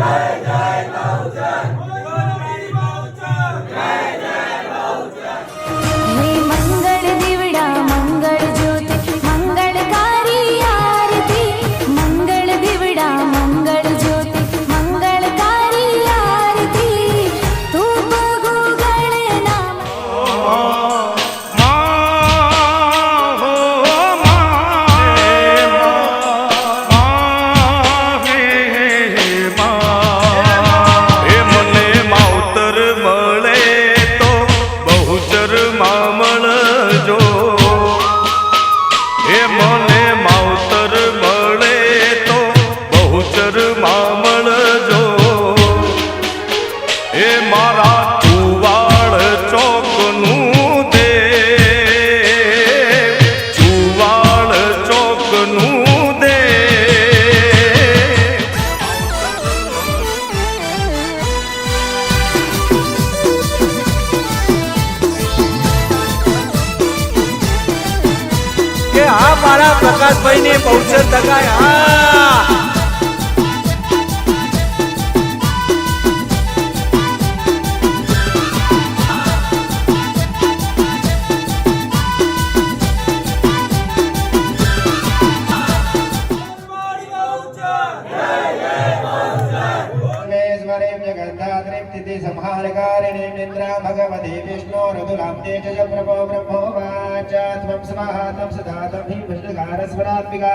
Amen. મારા ચુવાડ ચોકનું દે ચુવાડ ચોકનું દે કે આ મારા પ્રકાશભાઈ ની પહોંચે તકાય હા गन्धाद्रिप्तिथि संहारकारिणे निन्द्रा भगवते विष्णो रघुरां तेजस प्रभो ब्रह्मोवाच त्वं स्वाहा तं सदा तं हि विष्णुकारस्वरात्मिका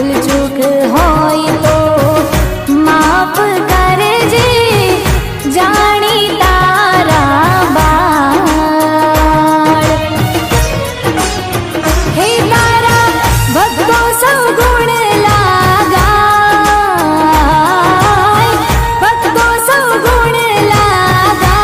માં ભૂલ હોય તો માફ કરજે. જાણી તારા બાળ. હે તારા ભક્તો સૌ ગુણ લાગાય. ભક્તો સૌ ગુણ લાગાય